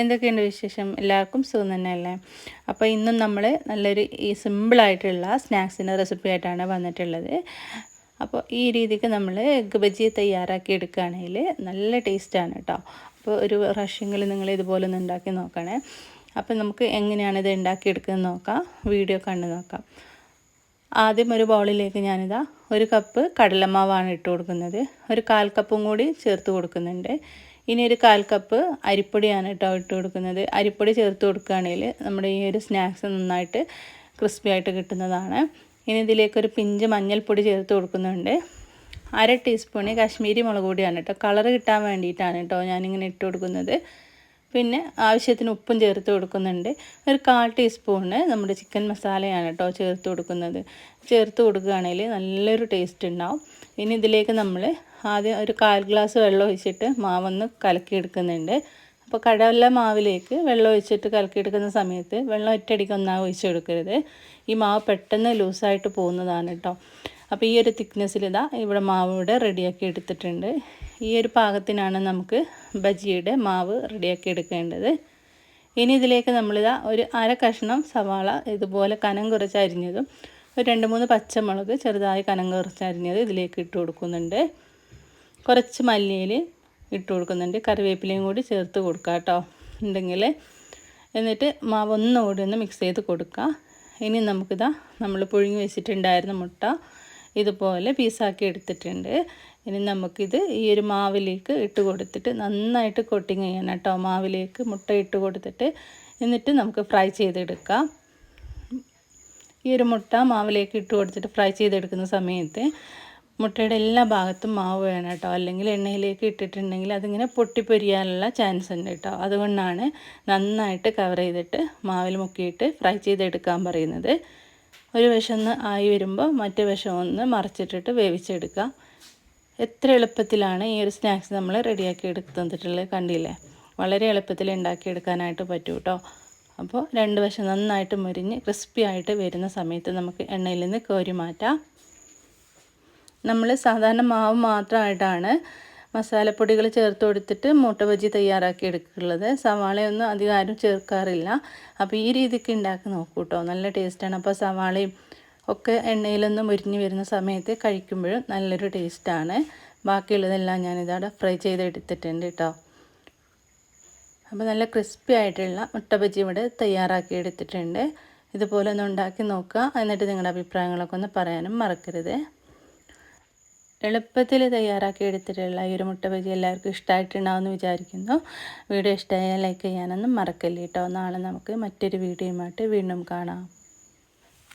എന്തൊക്കെയുണ്ട് വിശേഷം? എല്ലാവർക്കും സുഖം തന്നെയല്ലേ? അപ്പോൾ ഇന്നും നമ്മൾ നല്ലൊരു സിമ്പിളായിട്ടുള്ള സ്നാക്സിന്റെ റെസിപ്പി ആയിട്ടാണ് വന്നിട്ടുള്ളത്. അപ്പോൾ ഈ രീതിക്ക് നമ്മൾ എഗ്ഗ് ബജി തയ്യാറാക്കി എടുക്കുകയാണെങ്കിൽ നല്ല ടേസ്റ്റാണ് കേട്ടോ. അപ്പോൾ ഒരു റഷ്യങ്ങൾ നിങ്ങൾ ഇതുപോലെ ഒന്ന് ഉണ്ടാക്കി നോക്കണേ. അപ്പോൾ നമുക്ക് എങ്ങനെയാണ് ഇത് ഉണ്ടാക്കിയെടുക്കുന്നത് നോക്കാം. വീഡിയോ കണ്ടു നോക്കാം. ആദ്യം ഒരു ബൗളിലേക്ക് ഞാനിതാ ഒരു കപ്പ് കടലമാവാണ് ഇട്ട് കൊടുക്കുന്നത്. ഒരു കാൽ കപ്പും കൂടി ചേർത്ത് കൊടുക്കുന്നുണ്ട്. ഇനി ഒരു കാൽ കപ്പ് അരിപ്പൊടിയാണ് കേട്ടോ ഇട്ട് കൊടുക്കുന്നത്. അരിപ്പൊടി ചേർത്ത് കൊടുക്കുകയാണെങ്കിൽ നമ്മുടെ ഈ ഒരു സ്നാക്സ് നന്നായിട്ട് ക്രിസ്പി ആയിട്ട് കിട്ടുന്നതാണ്. ഇനി ഇതിലേക്കൊരു പിഞ്ച് മഞ്ഞൾപ്പൊടി ചേർത്ത് കൊടുക്കുന്നുണ്ട്. അര ടീസ്പൂണ് കാശ്മീരി മുളക് പൊടിയാണ് കേട്ടോ. കളർ കിട്ടാൻ വേണ്ടിയിട്ടാണ് കേട്ടോ ഞാനിങ്ങനെ ഇട്ട് കൊടുക്കുന്നത്. പിന്നെ ആവശ്യത്തിന് ഉപ്പും ചേർത്ത് കൊടുക്കുന്നുണ്ട്. ഒരു കാൽ ടീസ്പൂണ് നമ്മുടെ ചിക്കൻ മസാലയാണ് കേട്ടോ ചേർത്ത് കൊടുക്കുന്നത്. ചേർത്ത് കൊടുക്കുകയാണെങ്കിൽ നല്ലൊരു ടേസ്റ്റ് ഉണ്ടാവും. ഇനി ഇതിലേക്ക് നമ്മൾ ആദ്യം ഒരു കാൽ ഗ്ലാസ് വെള്ളം ഒഴിച്ചിട്ട് മാവൊന്ന് കലക്കിയെടുക്കുന്നുണ്ട്. അപ്പോൾ കടല മാവിലേക്ക് വെള്ളം ഒഴിച്ചിട്ട് കലക്കിയെടുക്കുന്ന സമയത്ത് വെള്ളം ഒറ്റയടിക്ക് ഒന്നാമത് ഒഴിച്ചു കൊടുക്കരുത്. ഈ മാവ് പെട്ടെന്ന് ലൂസായിട്ട് പോകുന്നതാണ് കേട്ടോ അപ്പോൾ ഈ ഒരു തിക്നെസ്സിൽ ഇതാ ഇവിടെ മാവ് ഇവിടെ റെഡിയാക്കി എടുത്തിട്ടുണ്ട്. ഈ ഒരു പാകത്തിനാണ് നമുക്ക് ബജിയുടെ മാവ് റെഡിയാക്കി എടുക്കേണ്ടത്. ഇനി ഇതിലേക്ക് നമ്മളിതാ ഒരു അര കഷ്ണം സവാള ഇതുപോലെ കനം കുറച്ച് അരിഞ്ഞതും ഒരു രണ്ട് മൂന്ന് പച്ചമുളക് ചെറുതായി കനം കുറച്ച് അരിഞ്ഞത് ഇതിലേക്ക് ഇട്ട് കൊടുക്കുന്നുണ്ട്. കുറച്ച് മല്ലിയിൽ ഇട്ട് കൊടുക്കുന്നുണ്ട്. കറിവേപ്പിലയും കൂടി ചേർത്ത് കൊടുക്കുക കേട്ടോ. ഉണ്ടെങ്കിൽ എന്നിട്ട് മാവ് ഒന്നുകൂടി ഒന്ന് മിക്സ് ചെയ്ത് കൊടുക്കുക ഇനി നമുക്കിതാ നമ്മൾ പുഴുങ്ങി വെച്ചിട്ടുണ്ടായിരുന്ന മുട്ട ഇതുപോലെ പീസാക്കി എടുത്തിട്ടുണ്ട്. ഇനി നമുക്കിത് ഈ ഒരു മാവിലേക്ക് ഇട്ട് കൊടുത്തിട്ട് നന്നായിട്ട് കൊട്ടിങ് ചെയ്യണം കേട്ടോ. മാവിലേക്ക് മുട്ട ഇട്ട് കൊടുത്തിട്ട് എന്നിട്ട് നമുക്ക് ഫ്രൈ ചെയ്തെടുക്കാം. ഈ ഒരു മുട്ട മാവിലേക്ക് ഇട്ട് കൊടുത്തിട്ട് ഫ്രൈ ചെയ്തെടുക്കുന്ന സമയത്ത് മുട്ടയുടെ എല്ലാ ഭാഗത്തും മാവ് വേണം കേട്ടോ. അല്ലെങ്കിൽ എണ്ണയിലേക്ക് ഇട്ടിട്ടുണ്ടെങ്കിൽ അതിങ്ങനെ പൊട്ടിപ്പൊരിയാനുള്ള ചാൻസ് ഉണ്ട് കേട്ടോ. അതുകൊണ്ടാണ് നന്നായിട്ട് കവർ ചെയ്തിട്ട് മാവിൽ മുക്കിയിട്ട് ഫ്രൈ ചെയ്തെടുക്കാൻ പറയുന്നത്. ഒരു വശമൊന്ന് ആയി വരുമ്പോൾ മറ്റേ വശം ഒന്ന് മറച്ചിട്ടിട്ട് വേവിച്ചെടുക്കുക. എത്ര എളുപ്പത്തിലാണ് ഈ ഒരു സ്നാക്സ് നമ്മൾ റെഡിയാക്കി എടുത്ത് എടുത്തിട്ടുള്ളത് കണ്ടില്ലേ? വളരെ എളുപ്പത്തിൽ ഉണ്ടാക്കിയെടുക്കാനായിട്ട് പറ്റും കേട്ടോ. അപ്പോൾ രണ്ട് വശം നന്നായിട്ട് മുരിഞ്ഞ് ക്രിസ്പി ആയിട്ട് വരുന്ന സമയത്ത് നമുക്ക് എണ്ണയിൽ നിന്ന് കോരി മാറ്റാം. നമ്മൾ സാധാരണ മാവ് മാത്രമായിട്ടാണ് മസാലപ്പൊടികൾ ചേർത്ത് കൊടുത്തിട്ട് മുട്ട ബജി തയ്യാറാക്കി എടുക്കുള്ളത് സവാളയൊന്നും അധികം ആരും ചേർക്കാറില്ല. അപ്പോൾ ഈ രീതിക്ക് ഉണ്ടാക്കി നോക്കൂ കേട്ടോ. നല്ല ടേസ്റ്റാണ്. അപ്പോൾ സവാളയും ഒക്കെ എണ്ണയിലൊന്നും മുരിഞ്ഞ് വരുന്ന സമയത്ത് കഴിക്കുമ്പോഴും നല്ലൊരു ടേസ്റ്റാണ്. ബാക്കിയുള്ളതെല്ലാം ഞാനിതവിടെ ഫ്രൈ ചെയ്തെടുത്തിട്ടുണ്ട് കേട്ടോ. അപ്പോൾ നല്ല ക്രിസ്പി ആയിട്ടുള്ള മുട്ട ബജി ഇവിടെ തയ്യാറാക്കി എടുത്തിട്ടുണ്ട്. ഇതുപോലെ ഒന്ന് ഉണ്ടാക്കി നോക്കുക. എന്നിട്ട് നിങ്ങളുടെ അഭിപ്രായങ്ങളൊക്കെ ഒന്ന് പറയാനും മറക്കരുത്. എളുപ്പത്തിൽ തയ്യാറാക്കി എടുത്തിട്ടുള്ള ഈ ഒരു മുട്ട ബജി എല്ലാവർക്കും ഇഷ്ടമായിട്ടുണ്ടാവുമെന്ന് വിചാരിക്കുന്നു. വീഡിയോ ഇഷ്ടമായാൽ ലൈക്ക് ചെയ്യാനൊന്നും മറക്കല്ലേ കേട്ടോ. നാളെ നമുക്ക് മറ്റൊരു വീഡിയോയുമായിട്ട് വീണ്ടും കാണാം.